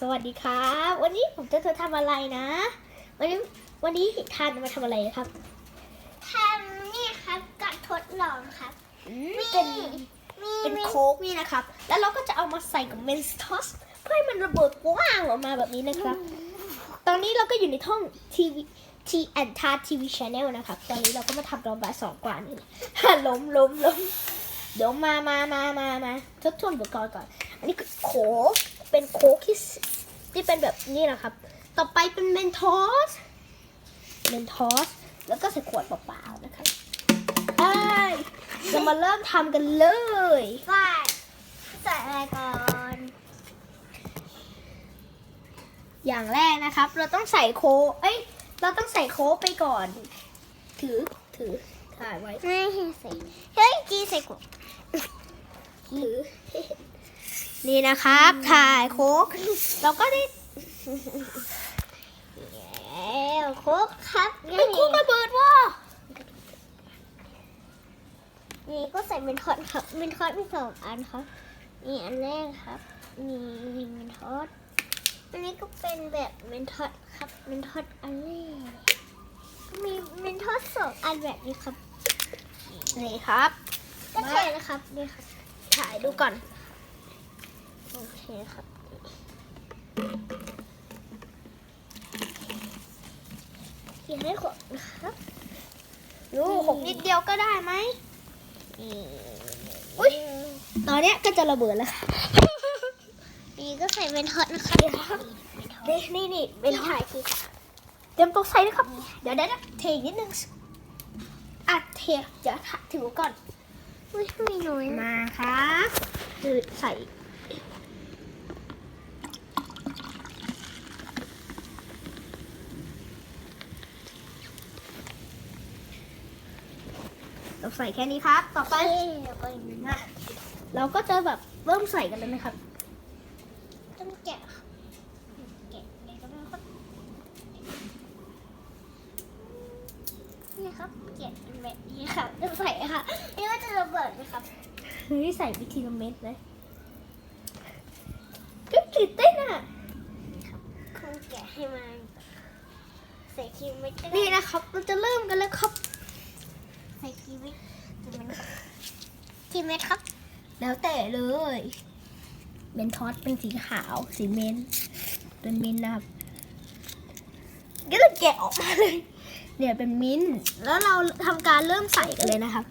สวัสดีครับ วันนี้ผมจะจะทำอะไรนะ วันนี้วันนี้ทานมาทำอะไรครับทำนี่ครับกัดทดลองครับเป็นมีเป็นมีโค้กนี่นะครับ แล้วเราก็จะเอามาใส่กับเมนสทอสเพื่อให้มันระเบิดกว้างออกมาแบบนี้นะครับ ตอนนี้เราก็อยู่ในท่องทีวีทีแอนทาทีวีชแนลนะครับ ตอนนี้เราก็มาทำตอนบ่ายสองกว่านี่ล้มล้มล้มเดี๋ยวมามามามามาทบทวนอุปกรณ์ก่อนอั นนี้คือโค้กเป็นโค้กที่สที่เป็นแบบนี้นะครับ ต่อไปเป็นเมนทอส เมนทอส แล้วก็ใส่ขวดเปล่าๆนะครับไอ้เรามาเริ่มทำกันเลยฝ่ายใส่อะไรก่อน อย่างแรกนะครับ เราต้องใส่โค้กเอ้ย เราต้องใส่โค้กไปก่อน ถือ ถือ ถ่ายไว้ ไม่เห็นใส่ เฮ้ยจีใส่กุถือ นี่นะครับ ถ่ายโค้กเราก็ได้แล้วโค้กครับเอ้ยโค้กระเบิดว่ะนี่ก็ใส่เป็นทอดครับเป็นทอดมีสองอันครับนี่อันแรกครับนี่เป็นทอดอันนี้ก็เป็นแบบเป็นทอดครับเป็นทอดอันแรกก็มีเป็นทอดสองอันแบบนี้ครับนี่ครับก็เทนะครับนี่ครับถ่ายดูก่อน โอเคครับเขียนให้ขวดนะครับดูหกนิดเดียวก็ได้ไหมนี่อุ๊ยตอนเนี้ยก็จะระเบิดแล้วค่ะนี่ก็ใส่เป็นทอดนะครับนี่นี่นี่เป็นที่ถ่าถ่ายยคือเตรียมตัวใส่นะครับ เดี๋ยวเดี๋ยวเดี๋ยวเทอีกนิดนึงอะเทเดี๋ยวถือก่อนอุ้ยมีน้อยนะมาครับคือใส่ ใส่แค่นี้ครับ ต่อไปเอ้วก็อีกนิดนะนะเราก็จะแบบเริ่มใส่กันแล้วนะครับ ต้องแกะครับแกะแกะก็ได้ครับนี่ครับแกะเป็นแบบนี้ครับจะใส่ค่ะนี่ว่าจะระเบิดไหมครับเฮ้ยใส่วิธีละเม็ดเลยก็ตื่นเต้นอะคงแกะให้มันใส่ครีมไม่ได้นี่นะครับเราจะเริ่มกันแล้วครับ ส่ครีมไม่ครีมเม็ดครับี่เม็ดครับ แล้วแต่เลยเมนทอสเป็นสีขาวสีเมนต์เป็นมินนะครับก็จะแกะออกมาเลยเนี่ยเป็นมิ้นแล้วเราทำการเริ่มใส่กันเลยนะครับ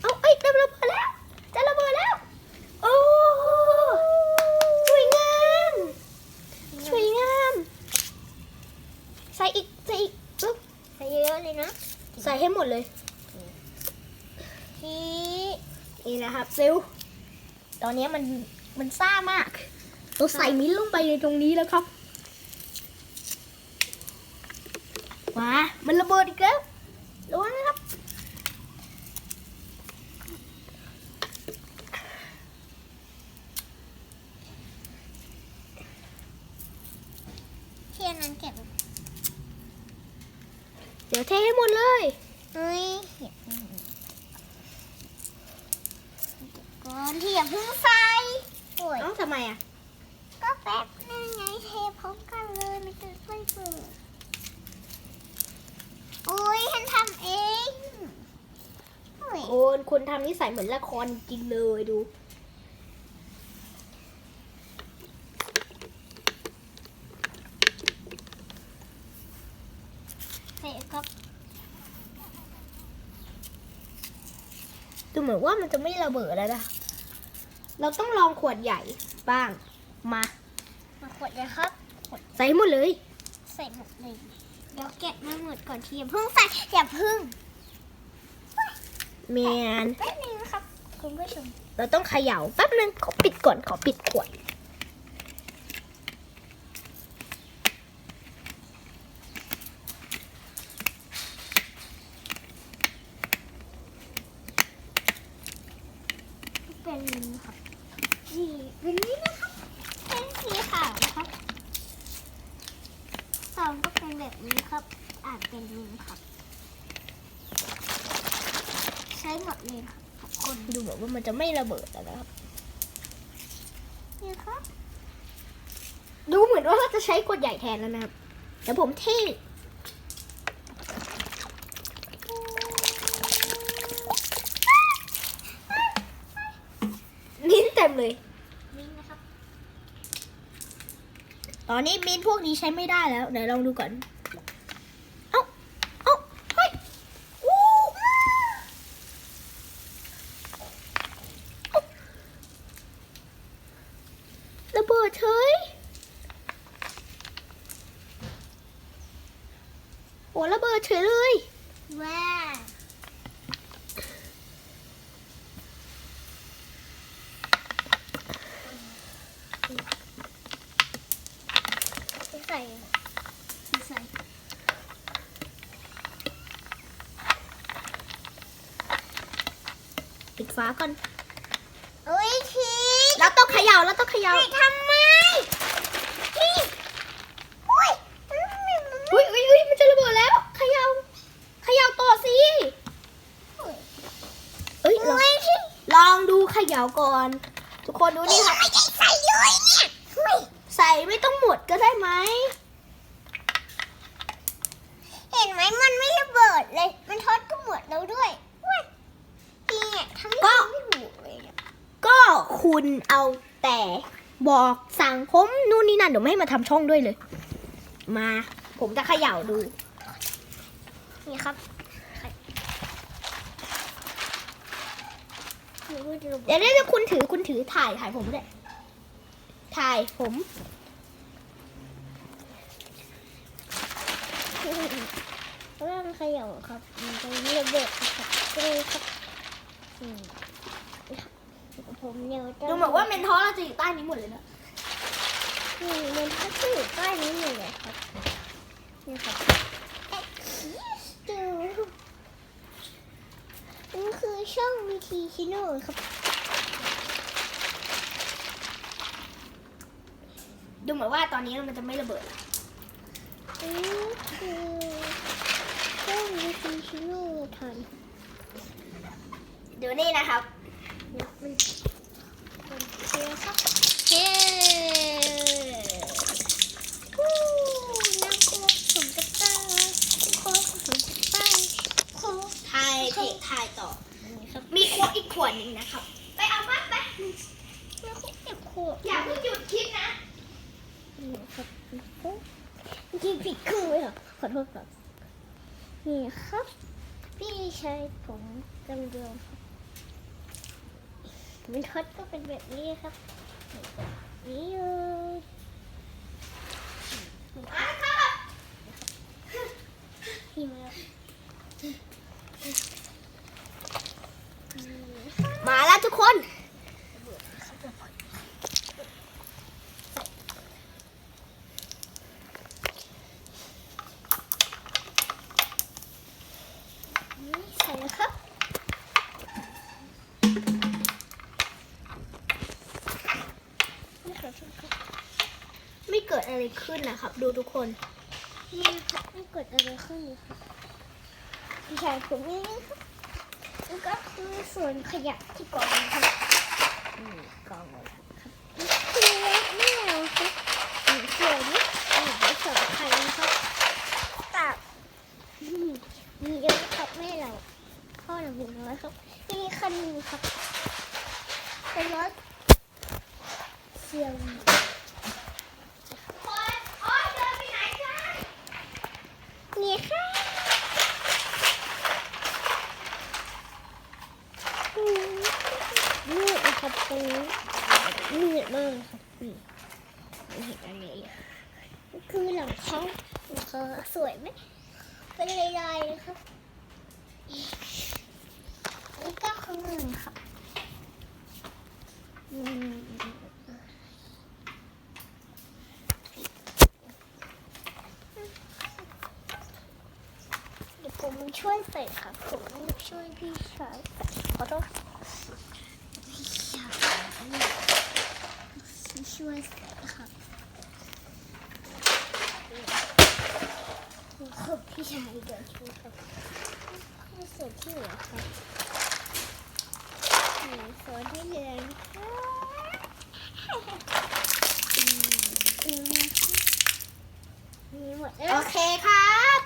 เอาเอ้ยจะระเบิดแล้ว จะระเบิดแล้ว โอ้สวยงามสวยงาม ใส่อีก ใส่อีกปึ๊บ ใส่เยอะๆเลยนะ ใส่ให้หม ดเลยที่นี่นะครับซิลตอนนี้มันมันซ่ามาก เราใส่มิ้นท์ลงไปในตรงนี้แล้วครับว้ามันระเบิดอีกแล้วระวังนะครับที่อันนั้นแกะเดี๋ยวเทให้หมดเลย เฮ้ยเห็นก่อนที่อย่าเพิ่งใส่โอ้ยเอ้าทำไมอะ ก็แป๊บนึงไงเทพร้อมกันเลยมันจะไม่เปิดโอ้ยฉันทำเองโอ้ยโอนคุณทำนิสัยเหมือนละครจริงเลยดู เสร็จครับ ดูเหมือนว่ามันจะไม่ระเบิดแล้วนะ เราต้องลองขวดใหญ่บ้าง มามาขวดเลยครับ ใส่ให้หมดเลย ใส่หมดเลยเดี๋ยวแกะมาหมดก่อนที่อย่าเพิ่งใส่อย่าเพิ่งแมนแป๊บนึงนะครับคุณผู้ชมเราต้องเขย่าแป๊บนึงขอปิดก่อนขอปิดขวด เป็นนี้ครับนี่ เป็นนี้นะครับ เป็นสีขาวนะครับซองก็เป็นแบบนี้ครับ อ่านเป็นนี้ครับ ใช้หมดเลยครับทุกคนดูเหมือนว่ามันจะไม่ระเบิดแล้วนะครับ ดูเหมือนว่าเราจะใช้ขวดใหญ่แทนแล้วนะครับเดี๋ยวผมเท่มิ้นท์เต็มเลย นี่นะครับ ตอนนี้มีนพวกนี้ใช้ไม่ได้แล้ว เดี๋ยวลองดูก่อน เอ้า เอ้า เฮ้ยอู้เอ้ระเบิดเฉยโอ้ระเบิดเฉยเลย ว้าใส่ใส่ ปิด ฟ้าก่อนโอ้ยทีแล้วต้องเขย่าแล้วต้องเขย่าพี่ทำไมพี่อุ้ยมันไม่มันไม่อุ้ยอุ้ยอุ้ยมันจะระเบิดแล้วเขย่าเขย่าต่อสิเอ้ยลองโอ้ยพี่ลองดูเขย่าก่อน ทุกคนดูนี่ค่ะไม่ได้ใส่เลยเนี่ยไม่ใส่ไม่ต้องหมดก็ได้ไหมเห็นไหมมันไม่ระเบิดเลย มันทอดก็หมดแล้วด้วยอุ้ยพี่เนี่ยทำให้มันไม่ถูกเลยอะ ก็ คุณเอาแต่บอกสั่งผมนู่นนี่นั่นเดี๋ยวไม่ให้มาทำช่องด้วยเลย มา ผมจะเขย่าดู นี่ครับหนูจะระเบิดเดี๋ยวเดี๋ยวคุณถือคุณถือถ่ายถ่ายผมด้วยถ่ายผมเพราะว่ามันเขย่าครับมันจะมีระเบิดครับเลยครับอืม ผมเดี๋ยวจะดูเหมือนว่าเมนทอสเราจะอยู่ใต้นี้หมดเลยนะอืมมันก็จะอยู่ใต้นี้หมดเลยครับนี่ครับเอ็กซ์ดูนี่คือช่องวีทีชิโน่ครับดูเหมือนว่าตอนนี้มันจะไม่ระเบิดนี่คือช่องวีทีชิโน่ทันดูนี่นะครับ มัน ยโค้ชผมจะตายโค้ชถ่ายเทถ่ายต่อนี่ครับมีขวดอีกขวดหนึ่งนะครับ ไปเอามาไปแล้วเขาเก็บขวดอย่าเพิ่งหยุดคิดนะนี่ครับที่ผิดครึ่เลยเหรอขอโทษครับนี่ครับ พี่ชายผมกำเดืองครับมันทอดก็เป็นแบบนี้ครับ มาแล้วทุกคน อะไรขึ้นนะครับ ดูทุกคนนี่ครับไม่กดอะไรขึ้นเลยครับพี่ชายผมนี่ครับแล้วก็คือส่วนขยะที่กองนะครับนี่กองไว้ครับนี่คือไม่เอาครับนี่ส่วนนี้นี่ไว้สำคัญนะครับตับอืมมีเยอะครับแม่เราพ่อเราบุญน้อยครับนี่คันหนึงครับเป็นรถเสียง โอ๊ยโอ๊ยเดินไปไหนกัน นี่ค่ะอืมมืดนะ ครับตรงนี้มืดมากครับนี่เห็นอะไรคือหลังเขาหลังเขาสวยไหมเป็นลายๆเลยครับนี่ก็ข้างหนึ่งครับเดี๋ยวผมช่วยใส่ครับผมช่วยพี่ชายใส่ขอโทษ ช่วยส่ค่ะขอบพี่ชายดี๋ยช่วยครับส่วนที่เหลือค่ะส่วนที่เหลือค่ะโอเคครับ